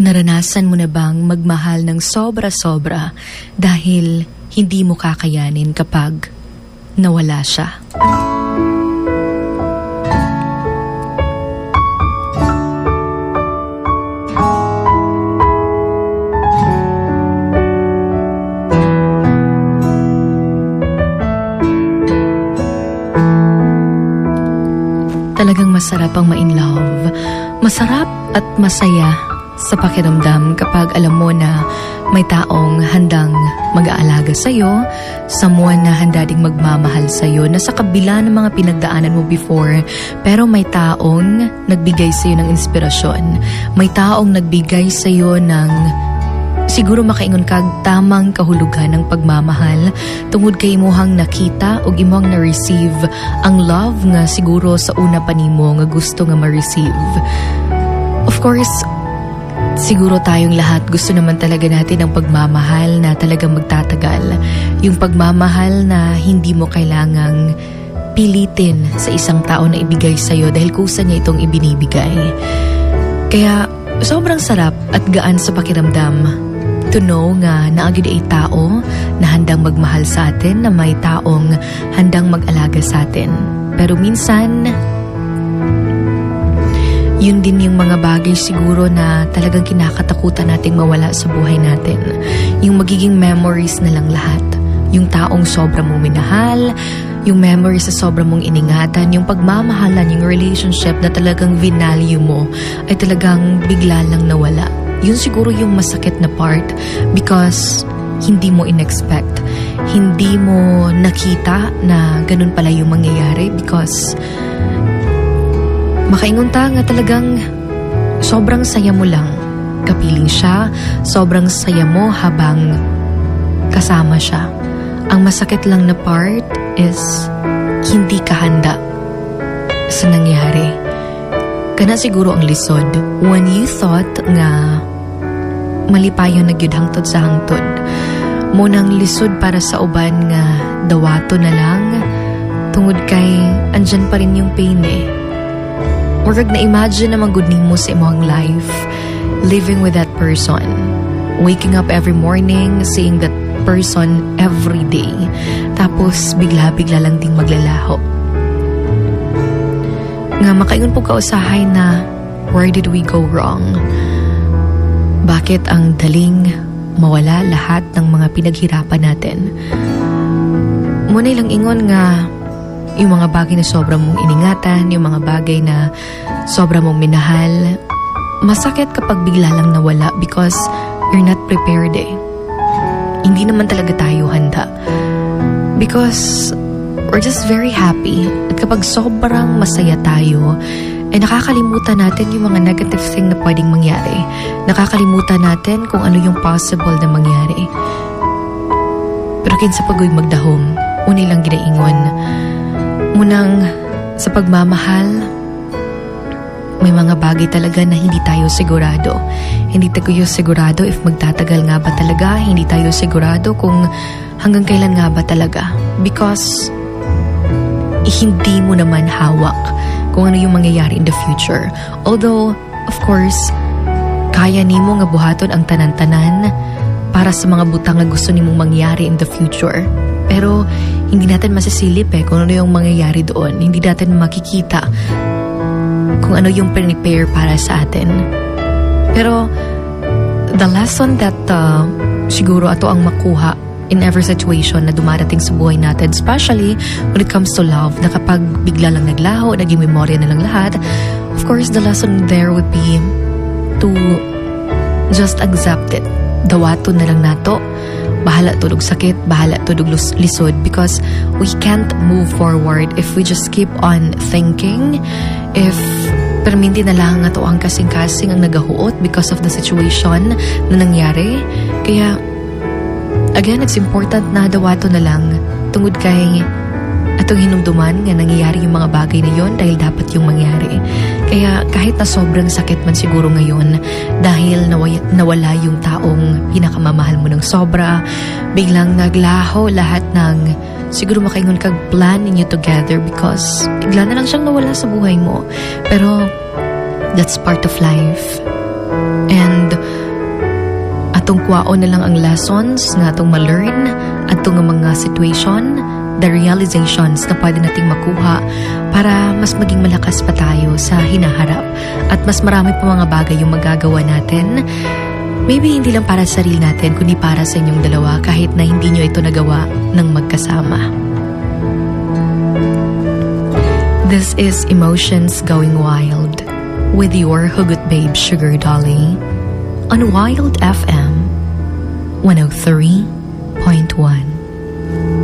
Naranasan mo na bang magmahal ng sobra-sobra dahil hindi mo kakayanin kapag nawala siya? Talagang masarap ang ma-in love. Masarap at masaya sa pakiramdam kapag alam mo na may taong handang mag-aalaga sa'yo, someone na handa ding magmamahal sa'yo na sa kabila ng mga pinagdaanan mo before, pero may taong nagbigay sa'yo ng inspirasyon. May taong nagbigay sa'yo ng siguro makaingon kag tamang kahulugan ng pagmamahal tungod kay imuhang nakita ug imong na-receive ang love nga siguro sa una pa nimo nga gusto nga ma-receive. Of course, siguro tayong lahat gusto naman talaga natin ang pagmamahal na talagang magtatagal. Yung pagmamahal na hindi mo kailangang pilitin sa isang tao na ibigay sa'yo dahil kusa niya itong ibinibigay. Kaya sobrang sarap at gaan sa pakiramdam to know nga naagid ay tao na handang magmahal sa atin, na may taong handang mag-alaga sa atin. Pero minsan, yun din yung mga bagay siguro na talagang kinakatakutan nating mawala sa buhay natin. Yung magiging memories na lang lahat. Yung taong sobra mong minahal, yung memories sa sobra mong iningatan, yung pagmamahalan, yung relationship na talagang vinalue mo ay talagang bigla lang nawala. Yun siguro yung masakit na part because hindi mo in-expect. Hindi mo nakita na ganun pala yung mangyayari because makaingon ta nga talagang sobrang saya mo lang kapiling siya, sobrang saya mo habang kasama siya. Ang masakit lang na part is hindi ka handa sa nangyari. Kana siguro ang lisod when you thought nga malipayon na gyud hangtod sa hangtod. Munang lisod para sa uban nga dawato na lang tungod kay andyan pa rin yung pain eh. Murag na imagine na magud nimo sa imong life living with that person. Waking up every morning, seeing that person every day. Tapos bigla-bigla lang ding maglalaho. Nga makaingon po kausahay na where did we go wrong? Bakit ang daling mawala lahat ng mga pinaghirapan natin? Muna lang ingon nga yung mga bagay na sobra mong iningatan, yung mga bagay na sobra mong minahal, masakit kapag bigla lang nawala because you're not prepared eh. Hindi naman talaga tayo handa. Because we're just very happy at kapag sobrang masaya tayo, eh nakakalimutan natin yung mga negative thing na pwedeng mangyari. Nakakalimutan natin kung ano yung possible na mangyari. Pero kinsa pagoy magdahom, unay lang ginaingon. Munang sa pagmamahal, may mga bagay talaga na hindi tayo sigurado. Hindi tayo sigurado if magtatagal nga ba talaga. Hindi tayo sigurado kung hanggang kailan nga ba talaga. Because eh, hindi mo naman hawak kung ano yung mangyayari in the future. Although, of course, kaya nimo nga buhaton ang tanan-tanan para sa mga butang nga gusto nimong mangyari in the future. Pero hindi natin masisilip eh kung ano yung mangyayari doon. Hindi natin makikita kung ano yung prepare para sa atin. Pero the lesson that uh, siguro ato ang makuha in every situation na dumarating sa buhay natin, especially when it comes to love, na kapag bigla lang naglaho, naging memorya na lang lahat, of course, the lesson there would be to just accept it. Dawato na lang nato. Bahala tulog sakit, bahala tulog lisod because we can't move forward if we just keep on thinking, if perminti na lang nga to ang kasing-kasing ang nagahuot because of the situation na nangyari. Kaya Again, it's important na dawato na lang tungod kay atong hinumduman nga nangyayari yung mga bagay na yon dahil dapat yung mangyari. Kaya kahit na sobrang sakit man siguro ngayon dahil nawala yung taong pinakamamahal mo ng sobra, biglang naglaho lahat ng siguro makaingon kag plan ninyo together because bigla na lang siyang nawala sa buhay mo. Pero that's part of life. And atong kuwaon na lang ang lessons nga atong ma-learn atong mga situation, the realizations na pwede nating makuha para mas maging malakas pa tayo sa hinaharap at mas marami pa mga bagay yung magagawa natin. Maybe hindi lang para sa sarili natin, kundi para sa inyong dalawa kahit na hindi nyo ito nagawa ng magkasama. This is Emotions Going Wild with your Hugot Babe Sugar Dolly on Wild FM 103.1.